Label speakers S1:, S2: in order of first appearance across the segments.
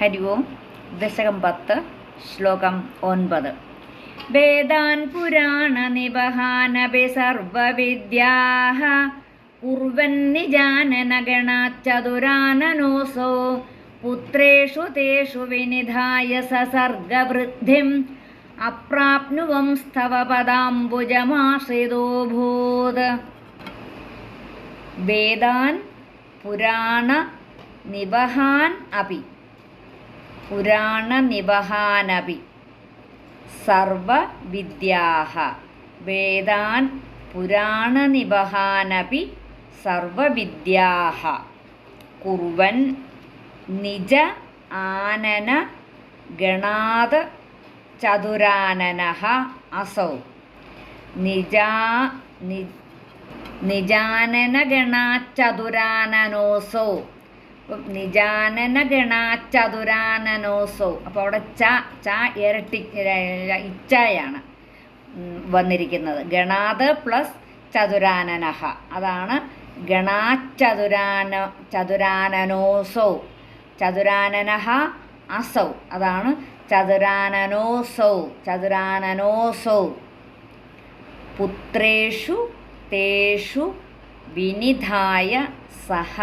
S1: ഹരി ഓം. ദശകം പത്ത് ശ്ലോകം ഒൻപത്. വേദാൻ പുരാണനിവഹാനപി സർവവിദ്യാः ചതുരാനനോസോ പുത്രേഷു തേഷു വിനിധായ സസർഗവൃദ്ധിം അപ്രാപ്നുവം സ്തവ പദാംബുജമാശ്രിതോഭൂത്. വേദാൻ പുരാണ നിവഹാൻ അപി പുരാണനിവഹാനപി സർവവിദ്യാഹ. വേദാൻ പുരാണനിവഹാനപി സർവവിദ്യാഹ. കുർവൻ നിജ ആനന ഗണാത് ചതുരാനന അസൗ. നിജാ നി നിജാനനഗണാച്ചതുരാനനോസോ നിജാനനഗണാച്ചതുരാനനോസോ അപ്പോൾ അവിടെ ച ച ഇരട്ടി ഇച്ചായാണ് വന്നിരിക്കുന്നത്. ഗണാത് പ്ലസ് ചതുരാനനഹ. അതാണ് ഗണാച്ചതുരാന ചതുരാനനോസോ. ചതുരാനനഹ അസൗ. അതാണ് ചതുരാനനോസൗ ചതുരാനനോസൗ. പുത്രേഷു തേഷു വിനിധായ സഹ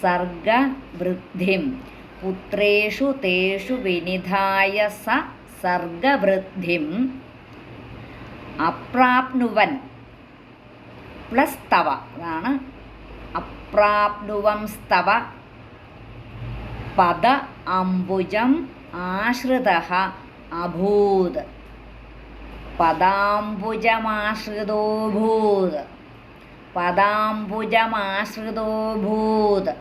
S1: സർഗവൃദ്ധിം. പുത്രേഷു തേഷു വിനിധായ സ സർഗവൃദ്ധിം. അപ്രാപ്നുവൻ പ്ലസ് തവ. അതാണ് അപ്രാപ്നുവം സ്തവ. പദ അംബുജം ആശ്രിത അഭൂത്. പദാംബുജമാശ്രിതോഭൂത്. പദാംബുജമാശ്രിതോഭൂത്.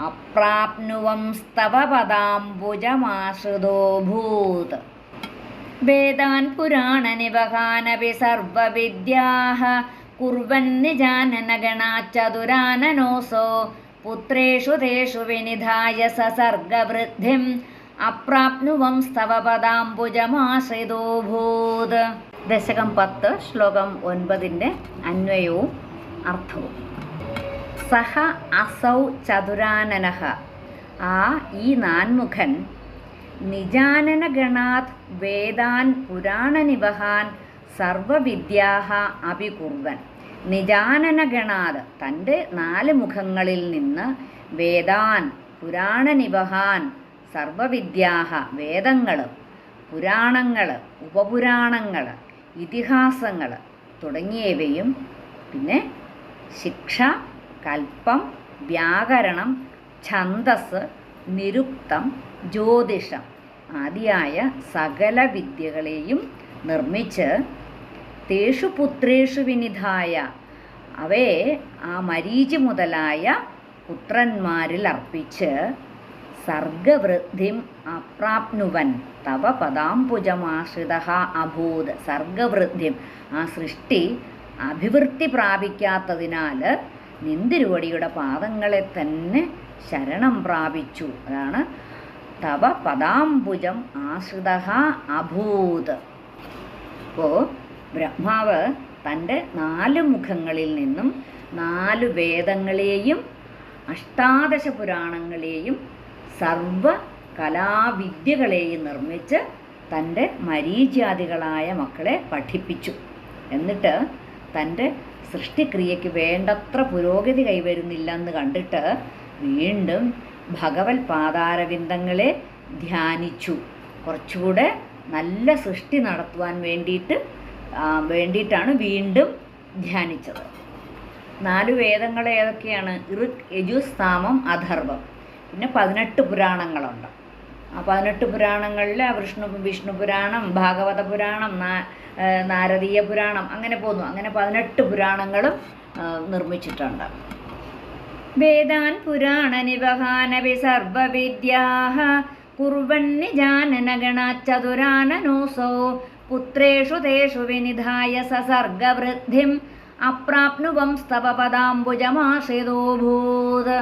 S1: അപ്രാപ്നുവം സ്തവ പദാംബുജമാശ്രിതോഭൂത്. വേദാൻ പുരാണനിവഹാനപി കുർവൻ നിജാനനഗണാചതുരാനനോസോ. പുത്രേഷു തേഷു വിനിധായ സസർഗവൃദ്ധിം അപ്രാപ്നുവം സ്തവ പദാംബുജമാശ്രിതോഭൂത്. ദശകം പത്ത് ശ്ലോകം ഒൻപതിന്റെ അന്വയവും അർത്ഥവും. സഹ അസൗ ചതുരാനനഹ. ആ ഈ നാൻമുഖൻ നിജാനനഗണാത് വേദാൻ പുരാണനിവഹാൻ സർവവിദ്യാഹ അഭികുർവൻ. നിജാനനഗണാത് തന്റെ നാല് മുഖങ്ങളിൽ നിന്ന് വേദാൻ പുരാണനിവഹാൻ സർവവിദ്യാഹ വേദങ്ങൾ പുരാണങ്ങൾ ഉപപുരാണങ്ങൾ ഇതിഹാസങ്ങൾ തുടങ്ങിയവയും പിന്നെ ശിക്ഷ കൽപ്പം വ്യാകരണം ഛന്ദസ് നിരുക്തം ജ്യോതിഷം ആദിയായ സകല വിദ്യകളെയും നിർമ്മിച്ച് തേഷു പുത്രേഷു വിനിധായ അവയെ ആ മരീചി മുതലായ പുത്രന്മാരിൽ അർപ്പിച്ച് സർഗവൃദ്ധിം അപ്രാപ്നുവൻ തവ പദാംബുജമാശ്രിത അഭൂത്. സർഗവൃദ്ധിം ആ സൃഷ്ടി അഭിവൃദ്ധി പ്രാപിക്കാത്തതിനാൽ നിന്തിരുവടിയുടെ പാദങ്ങളെ തന്നെ ശരണം പ്രാപിച്ചു. അതാണ് തവ പദാംബുജം ആശ്രിത അഭൂത്. അപ്പോൾ ബ്രഹ്മാവ് തന്റെ നാല് മുഖങ്ങളിൽ നിന്നും നാല് വേദങ്ങളെയും അഷ്ടാദശ പുരാണങ്ങളെയും സർവ കലാവിദ്യകളെയും നിർമ്മിച്ച് തന്റെ മരീചാദികളായ മക്കളെ പഠിപ്പിച്ചു. എന്നിട്ട് തന്റെ സൃഷ്ടിക്രിയയ്ക്ക് വേണ്ടത്ര പുരോഗതി കൈവരുന്നില്ലെന്ന് കണ്ടിട്ട് വീണ്ടും ഭഗവത് പാതാരവിന്ദങ്ങളെ ധ്യാനിച്ചു. കുറച്ചുകൂടെ നല്ല സൃഷ്ടി നടത്തുവാൻ വേണ്ടിയിട്ട് വേണ്ടിയിട്ടാണ് വീണ്ടും ധ്യാനിച്ചത്. നാല് വേദങ്ങൾ ഏതൊക്കെയാണ് ഋക് യജുസ് സാമം അഥർവം. പിന്നെ പതിനെട്ട് പുരാണങ്ങളുണ്ട്. പതിനെട്ട് പുരാണങ്ങളിൽ വിഷ്ണു വിഷ്ണു പുരാണം ഭാഗവത പുരാണം നാരദീയ പുരാണം അങ്ങനെ പോന്നു. അങ്ങനെ പതിനെട്ട് പുരാണങ്ങളും നിർമ്മിച്ചിട്ടുണ്ട്. വേദാൻ പുരാണനിവഹാനപി ജാനന കുർവന്നിജാനനഗണാച്ചതുരാനനോസോ പുത്രേഷു തേഷു വിനിധായ സസർഗവൃദ്ധിം അപ്രാപ്നുവം സ്തവ പദാംബുജമാശ്രിതോഭൂത്